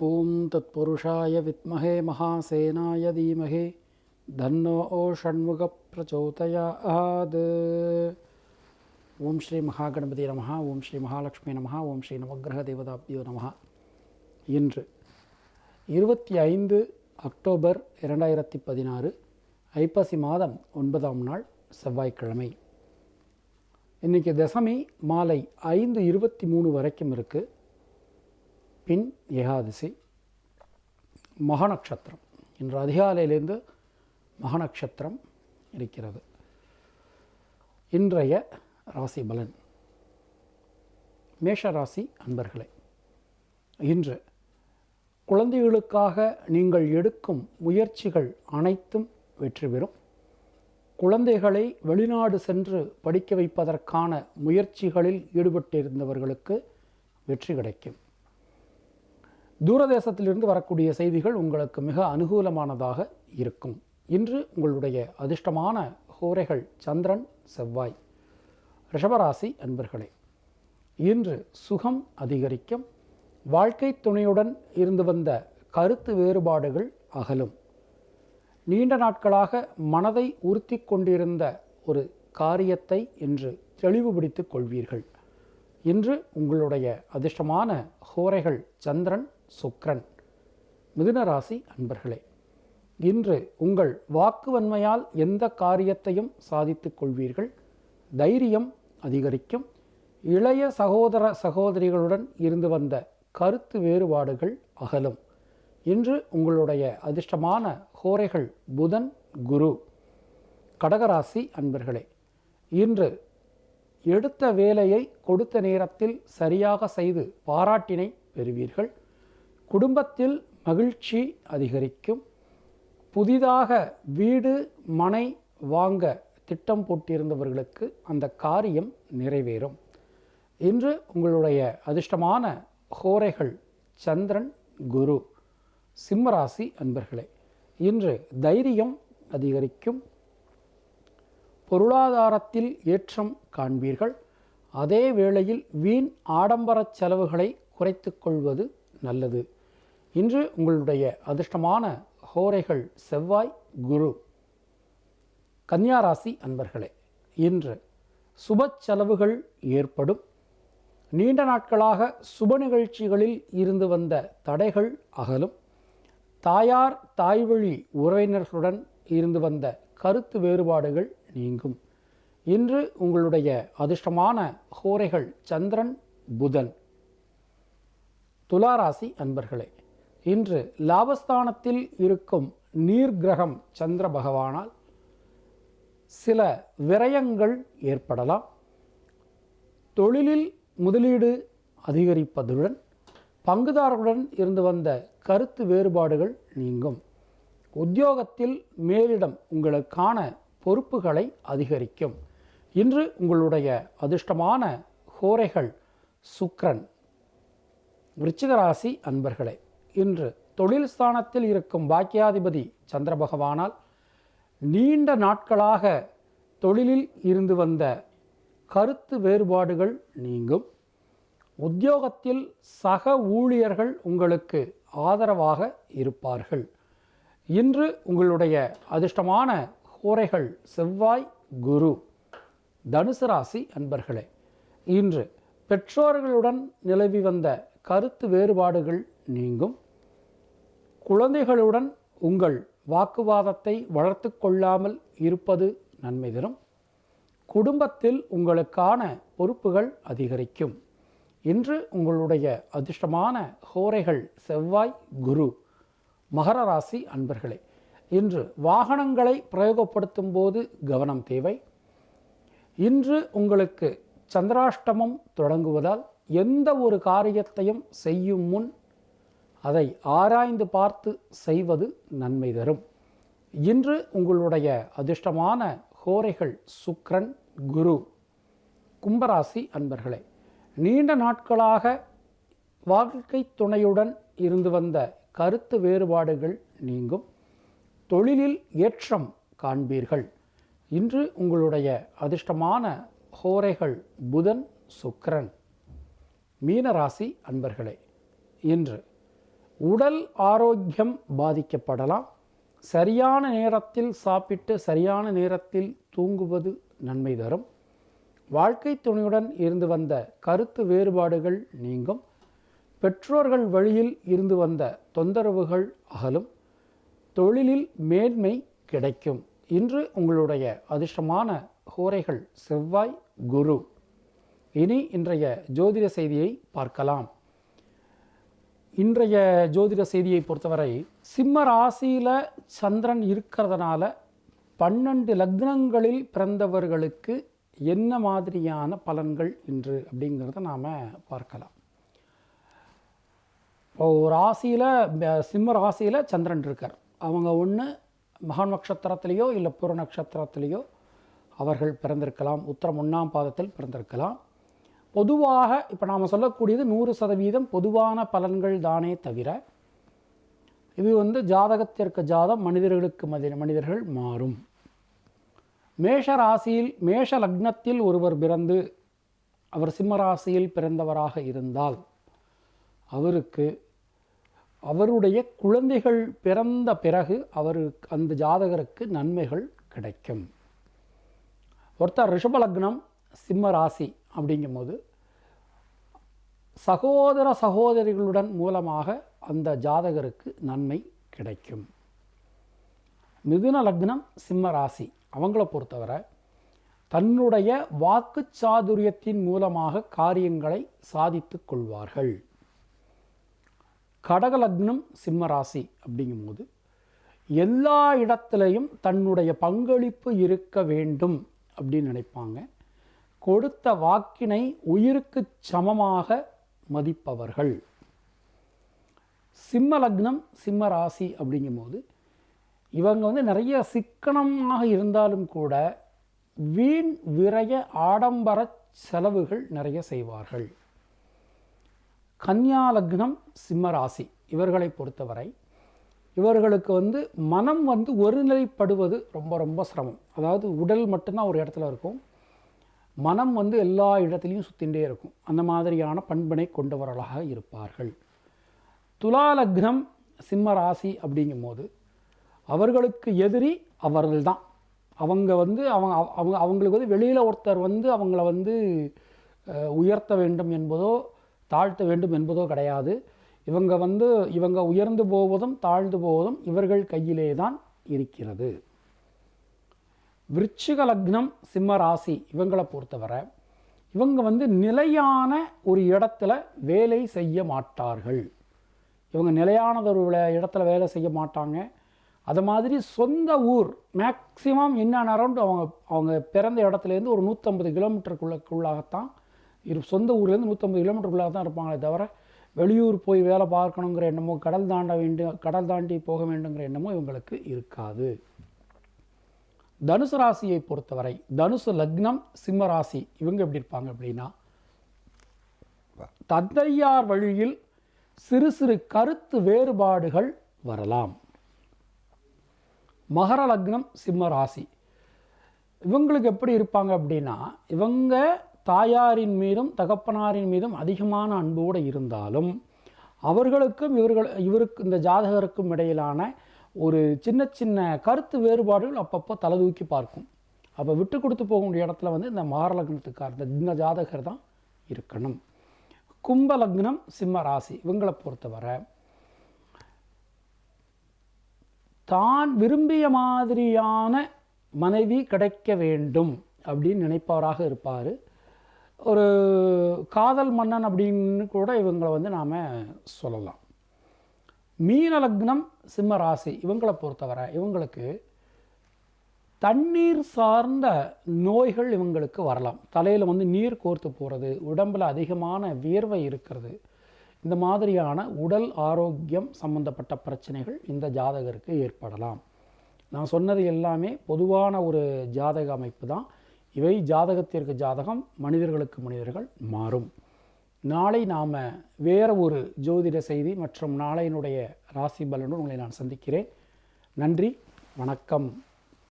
ॐ तत्पुरुषाय विद्महे महासेनाय धीमहि தன்னோ ஓ ஷண்முக பிரச்சோதயாத் ஓம் ஸ்ரீ மகாகணபதி நமஹ ஓம் ஸ்ரீ மகாலட்சுமி நமஹ ஓம் ஸ்ரீ நவக்கிரக தேவதாபியோ நமஹ இன்று இருபத்தி ஐந்து அக்டோபர் இரண்டாயிரத்தி பதினாறு ஐப்பசி மாதம் ஒன்பதாம் நாள் செவ்வாய்க்கிழமை இன்றைக்கி தசமி மாலை ஐந்து இருபத்தி மூணு வரைக்கும் இருக்குது பின் ஏகாதசி மகநக்ஷத்திரம் இன்று அதிகாலையிலேருந்து மகநக்ஷத்திரம் இருக்கிறது. இன்றைய ராசி பலன். மேஷ ராசி அன்பர்களே இன்று குழந்தைகளுக்காக நீங்கள் எடுக்கும் முயற்சிகள் அனைத்தும் வெற்றி பெறும். குழந்தைகளை வெளிநாடு சென்று படிக்க வைப்பதற்கான முயற்சிகளில் ஈடுபட்டிருந்தவர்களுக்கு வெற்றி கிடைக்கும். தூரதேசத்திலிருந்து வரக்கூடிய செய்திகள் உங்களுக்கு மிக அனுகூலமானதாக இருக்கும். இன்று உங்களுடைய அதிர்ஷ்டமான ஹோரைகள் சந்திரன் செவ்வாய் ரிஷபராசி அன்பர்களே இன்று சுகம் அதிகரிக்கும். வாழ்க்கை துணையுடன் இருந்து வந்த கருத்து வேறுபாடுகள் அகலும். நீண்ட நாட்களாக மனதை உறுத்தி கொண்டிருந்த ஒரு காரியத்தை இன்று தெளிவுபடுத்திக் கொள்வீர்கள். இன்று உங்களுடைய அதிர்ஷ்டமான ஹோரைகள் சந்திரன் சுக்ரன். மிதுனராசி அன்பர்களே இன்று உங்கள் வாக்குவன்மையால் எந்த காரியத்தையும் சாதித்துக் கொள்வீர்கள்? தைரியம் அதிகரிக்கும். இளைய சகோதர சகோதரிகளுடன் இருந்து வந்த கருத்து வேறுபாடுகள் அகலும். இன்று உங்களுடைய அதிர்ஷ்டமான ஹோரைகள் புதன் குரு. கடகராசி அன்பர்களே இன்று எடுத்த வேலையை கொடுத்த நேரத்தில் சரியாக செய்து பாராட்டினை பெறுவீர்கள். குடும்பத்தில் மகிழ்ச்சி அதிகரிக்கும். புதிதாக வீடு மனை வாங்க திட்டம் போட்டிருந்தவர்களுக்கு அந்த காரியம் நிறைவேறும். இன்று உங்களுடைய அதிர்ஷ்டமான ஹோரைகள் சந்திரன் குரு சிம்மராசி அன்பர்களே இன்று தைரியம் அதிகரிக்கும். பொருளாதாரத்தில் ஏற்றம் காண்பீர்கள். அதே வேளையில் வீண் ஆடம்பரச் செலவுகளை குறைத்து கொள்வது நல்லது. இன்று உங்களுடைய அதிர்ஷ்டமான ஹோரைகள் செவ்வாய் குரு கன்னியாராசி அன்பர்களே இன்று சுப செலவுகள் ஏற்படும். நீண்ட நாட்களாக சுப நிகழ்ச்சிகளில் இருந்து வந்த தடைகள் அகலும். தாயார் தாய்வழி உறவினர்களுடன் இருந்து வந்த கருத்து வேறுபாடுகள் நீங்கும். இன்று உங்களுடைய அதிர்ஷ்டமான ஹோரைகள் சந்திரன் புதன் துளாராசி அன்பர்களே இன்று லாபஸ்தானத்தில் இருக்கும் நீர் கிரகம் சந்திர பகவானால் சில விரயங்கள் ஏற்படலாம். தொழிலில் முதலீடு அதிகரிப்பதுடன் பங்குதாரர்களுடன் இருந்து வந்த கருத்து வேறுபாடுகள் நீங்கும். உத்தியோகத்தில் மேலிடம் உங்களுக்கான பொறுப்புகளை அதிகரிக்கும். இன்று உங்களுடைய அதிர்ஷ்டமான ஹோரைகள் சுக்ரன் விருச்சிகராசி அன்பர்களே இன்று தொழில் ஸ்தானத்தில் இருக்கும் பாக்கியாதிபதி சந்திர பகவானால் நீண்ட நாட்களாக தொழிலில் இருந்து வந்த கருத்து வேறுபாடுகள் நீங்கும். உத்தியோகத்தில் சக ஊழியர்கள் உங்களுக்கு ஆதரவாக இருப்பார்கள். இன்று உங்களுடைய அதிர்ஷ்டமான கூரைகள் செவ்வாய் குரு தனுசு ராசி அன்பர்களே இன்று பெற்றோர்களுடன் நிலவி வந்த கருத்து வேறுபாடுகள் நீங்கும். குழந்தைகளுடன் உங்கள் வாக்குவாதத்தை வளர்த்து கொள்ளாமல் இருப்பது நன்மை தரும். குடும்பத்தில் உங்களுக்கான பொறுப்புகள் அதிகரிக்கும். இன்று உங்களுடைய அதிர்ஷ்டமான ஹோரைகள் செவ்வாய் குரு மகர ராசி அன்பர்களே இன்று வாகனங்களை பிரயோகப்படுத்தும் போது கவனம் தேவை. இன்று உங்களுக்கு சந்திராஷ்டமம் தொடங்குவதால் எந்த ஒரு காரியத்தையும் செய்யும் முன் அதை ஆராய்ந்து பார்த்து செய்வது நன்மை தரும். இன்று உங்களுடைய அதிர்ஷ்டமான கோரைகள் சுக்ரன் குரு கும்பராசி அன்பர்களே நீண்ட நாட்களாக வாழ்க்கை துணையுடன் இருந்து வந்த கருத்து வேறுபாடுகள் நீங்கும். தொழிலில் ஏற்றம் காண்பீர்கள். இன்று உங்களுடைய அதிர்ஷ்டமான ஹோரைகள் புதன் சுக்ரன் மீனராசி அன்பர்களே இன்று உடல் ஆரோக்கியம் பாதிக்கப்படலாம். சரியான நேரத்தில் சாப்பிட்டு சரியான நேரத்தில் தூங்குவது நன்மை தரும். வாழ்க்கை துணையுடன் இருந்து வந்த கருத்து வேறுபாடுகள் நீங்கும். பெற்றோர்கள் வழியில் இருந்து வந்த தொந்தரவுகள் அகலும். தொழிலில் மேன்மை கிடைக்கும். இன்று உங்களுடைய அதிர்ஷ்டமான ஹோரைகள் செவ்வாய் குரு. இனி இன்றைய ஜோதிட செய்தியை பார்க்கலாம். இன்றைய ஜோதிட செய்தியை பொறுத்தவரை சிம்ம ராசியில் சந்திரன் இருக்கிறதுனால பன்னெண்டு லக்னங்களில் பிறந்தவர்களுக்கு என்ன மாதிரியான பலன்கள் இன்று அப்படிங்கிறத நாம் பார்க்கலாம். இப்போ ஒரு ராசியில் சிம்ம ராசியில் சந்திரன் இருக்கார். அவங்க ஒன்று மகா நட்சத்திரத்திலேயோ இல்லை புற நட்சத்திரத்திலேயோ அவர்கள் பிறந்திருக்கலாம். உத்தரம் ஒன்றாம் பாதத்தில் பிறந்திருக்கலாம். பொதுவாக இப்போ நாம் சொல்லக்கூடியது நூறு சதவீதம் பொதுவான பலன்கள் தானே தவிர இது வந்து ஜாதகத்திற்கு ஜாதம் மனிதர்களுக்கு மதி மனிதர்கள் மாறும். மேஷ ராசியில் மேஷ லக்னத்தில் ஒருவர் பிறந்து அவர் சிம்ம ராசியில் பிறந்தவராக இருந்தால் அவருக்கு அவருடைய குழந்தைகள் பிறந்த பிறகு அவருக்கு அந்த ஜாதகருக்கு நன்மைகள் கிடைக்கும். ஒருத்தர் ரிஷப லக்னம் சிம்ம ராசி அப்படிங்கும்போது சகோதர சகோதரிகளுடன் மூலமாக அந்த ஜாதகருக்கு நன்மை கிடைக்கும். மிதுன லக்னம் சிம்ம ராசி அவங்கள பொறுத்தவரை தன்னுடைய வாக்கு சாதுரியத்தின் மூலமாக காரியங்களை சாதித்து கொள்வார்கள். கடக லக்னம் சிம்ம ராசி அப்படிங்கும்போது எல்லா இடத்துலையும் தன்னுடைய பங்களிப்பு இருக்க வேண்டும் அப்படின்னு நினைப்பாங்க. கொடுத்த வாக்கினை உயிருக்கு சமமாக மதிப்பவர்கள். சிம்ம லக்னம் சிம்ம ராசி அப்படிங்கும்போது இவங்க வந்து நிறைய சிக்கனமாக இருந்தாலும் கூட வீண் விரய ஆடம்பர செலவுகள் நிறைய செய்வார்கள். கன்னியா லக்னம் சிம்ம ராசி இவர்களை பொறுத்தவரை இவர்களுக்கு வந்து மனம் வந்து ஒருநிலைப்படுவது ரொம்ப ரொம்ப சிரமம். அதாவது உடல் மட்டும்தான் ஒரு இடத்துல இருக்கும். மனம் வந்து எல்லா இடத்துலையும் சுற்றிகிட்டே இருக்கும். அந்த மாதிரியான பண்பினை கொண்டவர்களாக இருப்பார்கள். துலா லக்னம் சிம்ம ராசி அப்படிங்கும்போது அவர்களுக்கு எதிரி அவர்கள் தான் அவங்க வந்து அவங்க அவங்க அவங்களுக்கு வந்து வெளியில் ஒருத்தர் வந்து அவங்கள வந்து உயர்த்த வேண்டும் என்பதோ தாழ்த்த வேண்டும் என்பதோ கிடையாது. இவங்க வந்து இவங்க உயர்ந்து போவதும் தாழ்ந்து போவதும் இவர்கள் கையிலே தான் இருக்கிறது. விருச்சிக லக்னம் சிம்ம ராசி இவங்களை பொறுத்தவரை இவங்க வந்து நிலையான ஒரு இடத்துல வேலை செய்ய மாட்டார்கள். இவங்க நிலையானது ஒரு இடத்துல வேலை செய்ய மாட்டாங்க. அது மாதிரி சொந்த ஊர் மேக்சிமம் இன் அரௌண்ட் அவங்க அவங்க பிறந்த இடத்துலேருந்து ஒரு நூற்றம்பது கிலோமீட்டருக்குள்ளக்குள்ளாகத்தான் இரு சொந்த ஊர்லேருந்து நூற்றம்பது கிலோமீட்டருக்குள்ளாக தான் இருப்பாங்களே தவிர வெளியூர் போய் வேலை பார்க்கணுங்கிற எண்ணமோ கடல் தாண்ட வேண்டும் கடல் தாண்டி போக வேண்டுங்கிற எண்ணமோ இவங்களுக்கு இருக்காது. தனுசு ராசியை பொறுத்தவரை தனுசு லக்னம் சிம்ம ராசி இவங்க எப்படி இருப்பாங்க அப்படின்னா தந்தையார் வழியில் சிறு சிறு கருத்து வேறுபாடுகள் வரலாம். மகர லக்னம் சிம்ம ராசி. இவங்களுக்கு எப்படி இருப்பாங்க அப்படின்னா இவங்க தாயாரின் மீதும் தகப்பனாரின் மீதும் அதிகமான அன்போடு இருந்தாலும் அவர்களுக்கும் இவர்கள் இவருக்கு இந்த ஜாதகருக்கும் இடையிலான ஒரு சின்ன சின்ன கருத்து வேறுபாடுகள் அப்பப்போ தலதூக்கி பார்க்கும். அப்போ விட்டு கொடுத்து போக வேண்டிய இடத்துல வந்து இந்த மாரலக்னத்துக்கார் இந்த இந்த ஜாதகர் தான் இருக்கணும். கும்ப லக்னம் சிம்ம ராசி இவங்களை பொறுத்தவரை தான் விரும்பிய மாதிரியான மனைவி கிடைக்க வேண்டும் அப்படின்னு நினைப்பவராக இருப்பார். ஒரு காதல் மன்னன் அப்படின்னு கூட இவங்களை வந்து நாம் சொல்லலாம். மீன லக்னம் சிம்ம ராசி இவங்களை பொறுத்தவரை இவங்களுக்கு தண்ணீர் சார்ந்த நோய்கள் இவங்களுக்கு வரலாம். தலையில் வந்து நீர் கோர்த்து போகிறது உடம்பில் அதிகமான வியர்வை இருக்கிறது. இந்த மாதிரியான உடல் ஆரோக்கியம் சம்பந்தப்பட்ட பிரச்சனைகள் இந்த ஜாதகருக்கு ஏற்படலாம். நான் சொன்னது எல்லாமே பொதுவான ஒரு ஜாதக அமைப்பு தான். இவை ஜாதகத்திற்கு ஜாதகம் மனிதர்களுக்கு மனிதர்கள் மாறும். நாளை நாம் வேறு ஒரு ஜோதிட செய்தி மற்றும் நாளையினுடைய ராசி பலனுடன் உங்களை நான் சந்திக்கிறேன். நன்றி வணக்கம்.